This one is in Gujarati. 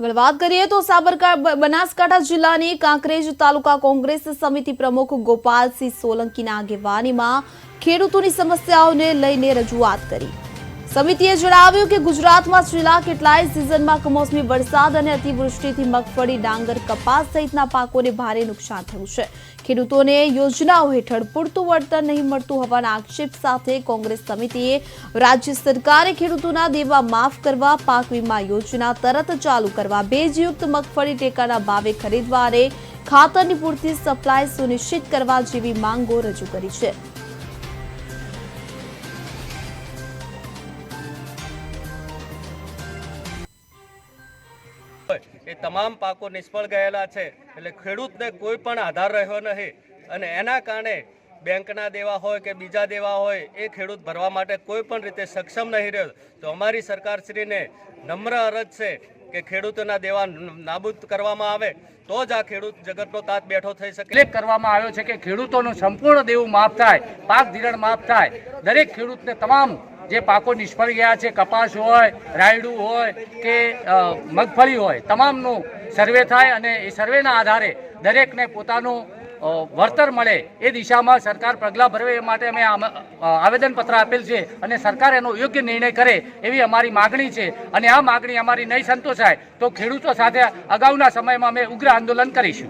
આગળ વાત કરીએ તો સાબરકાંઠા બનાસકાંઠા જિલ્લાની કાંકરેજ તાલુકા કોંગ્રેસ સમિતિ પ્રમુખ ગોપાલસિંહ સોલંકીના આગેવાનીમાં ખેડૂતોની સમસ્યાઓને લઈને રજૂઆત કરી. સમિતિએ જણાવ્યું કે ગુજરાતમાં છેલ્લા કેટલાય સિઝનમાં કમોસમી વરસાદ અને અતિવૃષ્ટિથી મગફળી, ડાંગર, કપાસ સહિતના પાકોને ભારે નુકસાન થયું છે. ખેડૂતોને યોજનાઓ હેઠળ પૂરતું વળતર નહીં મળતું હોવાના આક્ષેપ સાથે કોંગ્રેસ સમિતિએ રાજ્ય સરકારે ખેડૂતોના દેવા માફ કરવા, પાક વીમા યોજના તરત ચાલુ કરવા બેજયુક્ત મગફળી ટેકાના ભાવે ખરીદવા અને ખાતરની પૂરતી સપ્લાય સુનિશ્ચિત કરવા જેવી માંગો રજૂ કરી છે. એ તમામ પાકો નિષ્ફળ ગયેલા છે. એટલે ખેડૂતને કોઈ પણ આધાર રહ્યો નહીં. અને એના કારણે બેંકના દેવા હોય કે બીજા દેવા હોય, એ ખેડૂત ભરવા માટે કોઈ પણ રીતે સક્ષમ નહીં રહ્યો. તો અમારી સરકારશ્રીને નમ્ર અરજ છે કે ખેડૂતોના દેવા નાબૂદ કરવામાં આવે, તો જ આ ખેડૂત જગતનો તાત બેઠો થઈ શકે. ઉલ્લેખ કરવામાં આવ્યો છે કે ખેડૂતોનું સંપૂર્ણ દેવું માફ થાય, પાક ધિરાણ માફ થાય. દરેક ખેડૂતને તમામ જે પાકો નિષ્ફળ ગયા છે, કપાસ હોય, રાયડું હોય કે મગફળી હોય, તમામનું સર્વે થાય અને એ સર્વેના આધારે દરેકને પોતાનું વળતર મળે એ દિશામાં સરકાર પગલાં ભરવે એ માટે અમે આવેદનપત્ર આપેલ છે અને સરકાર એનો યોગ્ય નિર્ણય કરે એવી અમારી માગણી છે. અને આ માગણી અમારી નહીં સંતોષાય તો ખેડૂતો સાથે અગાઉના સમયમાં અમે ઉગ્ર આંદોલન કરીશું.